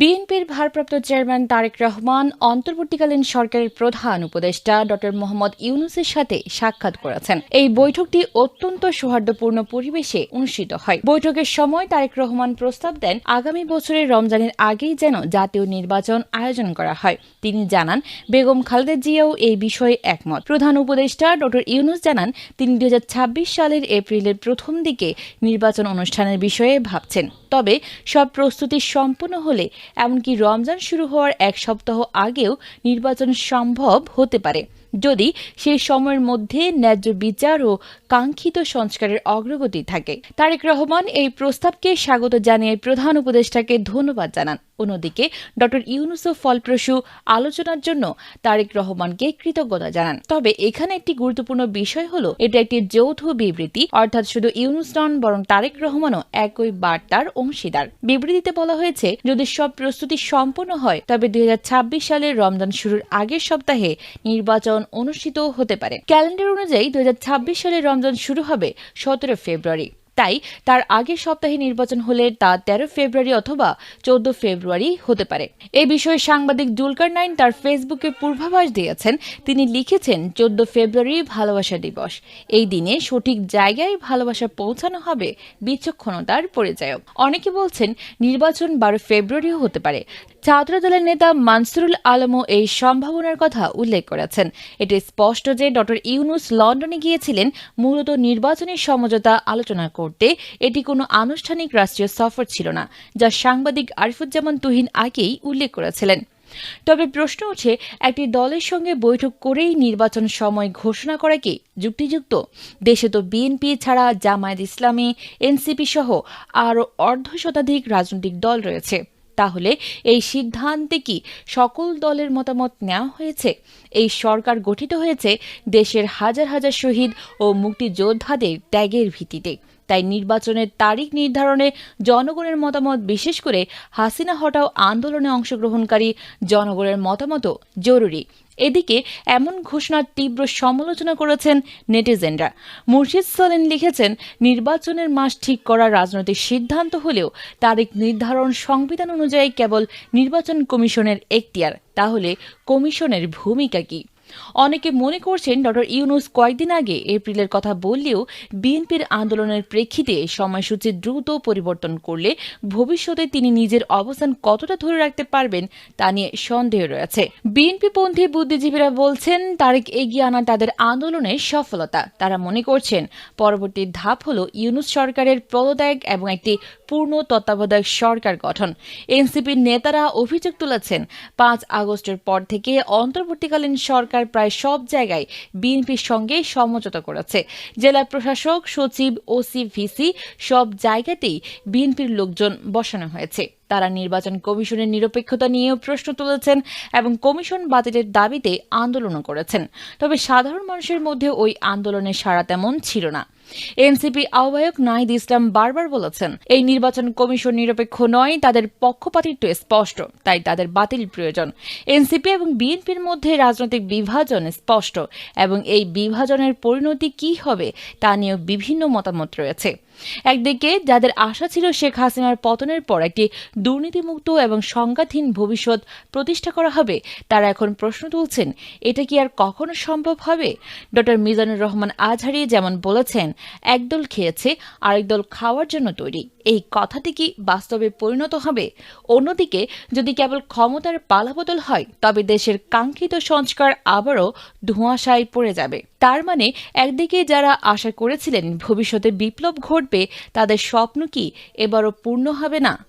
বিএনপির ভারপ্রাপ্ত চেয়ারম্যান তারেক রহমান অন্তর্বর্তীকালীন সরকারের প্রধান উপদেষ্টা ড মোহাম্মদ ইউনুসের সাথে সাক্ষাৎ করেছেন। এই বৈঠকটি অত্যন্ত সৌহার্দ্যপূর্ণ পরিবেশে অনুষ্ঠিত হয়। বৈঠকের সময় তারেক রহমান প্রস্তাব দেন, আগামী বছরের রমজানের আগেই যেন জাতীয় নির্বাচন আয়োজন করা হয়। তিনি জানান, বেগম খালেদা জিয়াও এই বিষয়ে একমত। প্রধান উপদেষ্টা ড ইউনুস জানান, তিনি দুই হাজার ছাব্বিশ সালের এপ্রিলের প্রথম দিকে নির্বাচন অনুষ্ঠানের বিষয়ে ভাবছেন। তবে সব প্রস্তুতি সম্পূর্ণ হলে এমনকি রমজান শুরু হওয়ার এক সপ্তাহ আগেও নির্বাচন সম্ভব হতে পারে। যদি সেই সময়ের মধ্যে ন্যায্য বিচার ও কাঙ্ক্ষিত সংস্কারের অগ্রগতি থাকে। তারেক রহমান এই প্রস্তাবকে স্বাগত জানিয়ে প্রধান উপদেষ্টাকে ধন্যবাদ জানান। অন্যদিকে ড ইউনুসও ফলপ্রসূ আলোচনার জন্য তারেক রহমানকে কৃতজ্ঞতা জানান। তবে এখানে একটি গুরুত্বপূর্ণ বিষয় হলো, এটা একটি যৌথ বিবৃতি। অর্থাৎ শুধু ইউনুস নন, বরং তারেক রহমানও একই বার্তার অংশীদার। বিবৃতিতে বলা হয়েছে, যদি সব প্রস্তুতি সম্পন্ন হয়, তবে দুই সালের রমজান শুরুর আগের সপ্তাহে নির্বাচন অনুষ্ঠিত হতে পারে। ক্যালেন্ডার অনুযায়ী দুই সালের রমজান শুরু হবে সতেরো ফেব্রুয়ারি। তাই তার আগের সপ্তাহে নির্বাচন হলে তা তেরো ফেব্রুয়ারি অথবা চৌদ্দ ফেব্রুয়ারি হতে পারে। এ বিষয়ে সাংবাদিক জুলকার নাইন তার ফেসবুকে পূর্বাভাস দিয়েছেন। তিনি লিখেছেন, চোদ্দ ফেব্রুয়ারি ভালোবাসা দিবস। এই দিনে সঠিক জায়গায় ভালোবাসা পৌঁছানো হবে বিচক্ষণতার পরিচায়ক। অনেকে বলছেন, নির্বাচন বারো ফেব্রুয়ারিও হতে পারে। ছাত্র দলের নেতা মানসুরুল আলমও এই সম্ভাবনার কথা উল্লেখ করেছেন। এটি স্পষ্ট যে ড ইউনুস লন্ডনে গিয়েছিলেন, মূলত নির্বাচনী সমঝোতা আলোচনা করতে। এটি কোনো আনুষ্ঠানিক রাষ্ট্রীয় সফর ছিল না, যা সাংবাদিক আরিফুজ্জামান তুহিন আগেই উল্লেখ করেছিলেন। তবে প্রশ্ন উঠে একটি দলের সঙ্গে বৈঠক করেই নির্বাচন সময় ঘোষণা করা কি যুক্তিযুক্ত? দেশে তো বিএনপি ছাড়া জামায়াত ইসলামী, এনসিপি সহ আরও অর্ধ শতাধিক রাজনৈতিক দল রয়েছে। তাহলে এই সিদ্ধান্তে কি সকল দলের মতামত নেওয়া হয়েছে? এই সরকার গঠিত হয়েছে দেশের হাজার হাজার শহীদ ও মুক্তিযোদ্ধাদের ত্যাগের ভিত্তিতে। তাই নির্বাচনের তারিখ নির্ধারণে জনগণের মতামত, বিশেষ করে হাসিনা হটাও আন্দোলনে অংশগ্রহণকারী, জনগণের মতামতও জরুরি। এদিকে এমন ঘোষণার তীব্র সমালোচনা করেছেন নেটিজেনরা। মুর্শিদ সলেন লিখেছেন, নির্বাচনের মাস ঠিক করার রাজনৈতিক সিদ্ধান্ত হলেও তারিখ নির্ধারণ সংবিধান অনুযায়ী কেবল নির্বাচন কমিশনের এখতিয়ার। তাহলে কমিশনের ভূমিকা কী? অনেকে মনে করছেন ডক্টর ইউনুস কয়েকদিন আগে এপ্রিলের কথা বললেও বিএনপির আন্দোলনের প্রেক্ষিতে সময়সূচি দ্রুত পরিবর্তন করলে ভবিষ্যতে তিনি নিজের অবস্থান কতটা ধরে রাখতে পারবেন তা নিয়ে সন্দেহ রয়েছে। বিএনপিপন্থী বুদ্ধিজীবীরা বলছেন, তারেক এগিয়ে আনা তাদের আন্দোলনের সফলতা। তারা মনে করছেন, পরবর্তী ধাপ হল ইউনুস সরকারের পদত্যাগ এবং একটি পূর্ণ তত্ত্বাবধায়ক সরকার গঠন। এনসিপির নেতারা অভিযোগ তুলেছেন, পাঁচ আগস্টের পর থেকে অন্তর্বর্তীকালীন সরকার প্রায় সব জায়গায় বিএনপির সঙ্গে সমঝোতা করেছে। জেলা প্রশাসক, সচিব, ওসি, ভিসি সব জায়গাতেই বিএনপির লোকজন বসানো হয়েছে। তারা নির্বাচন কমিশনের নিরপেক্ষতা নিয়েও প্রশ্ন তুলেছেন এবং কমিশন বাতিলের দাবিতে আন্দোলনও করেছেন। তবে সাধারণ মানুষের মধ্যে ওই আন্দোলনের সাড়া তেমন ছিল না। এনসিপি আহ্বায়ক নাহিদ ইসলাম বারবার বলেছেন, এই নির্বাচন কমিশন নিরপেক্ষ নয়, তাদের পক্ষপাতিত্ব স্পষ্ট, তাই তাদের বাতিল প্রয়োজন। এনসিপি এবং বিএনপির মধ্যে রাজনৈতিক বিভাজন স্পষ্ট, এবং এই বিভাজনের পরিণতি কি হবে, তা নিয়েও বিভিন্ন মতামত রয়েছে। একদিকে, যাদের আশা ছিল শেখ হাসিনার পতনের পর একটি দুর্নীতিমুক্ত এবং সংজ্ঞাধীন ভবিষ্যৎ প্রতিষ্ঠা করা হবে, তারা এখন প্রশ্ন তুলছেন, এটা কি আর কখনো সম্ভব হবে? ড মিজানুর রহমান আজহারি যেমন বলেছেন একদল খেয়েছে, আরেক দল খাওয়ার জন্য তৈরি। এই কথাটি কি বাস্তবে পরিণত হবে? অন্যদিকে, যদি কেবল ক্ষমতার পালাবদল হয়, তবে দেশের কাঙ্ক্ষিত সংস্কার আবারও ধোঁয়াশায় পড়ে যাবে। তার মানে একদিকে যারা আশা করেছিলেন ভবিষ্যতে বিপ্লব ঘটবে, তাদের স্বপ্ন কি এবারও পূর্ণ হবে না?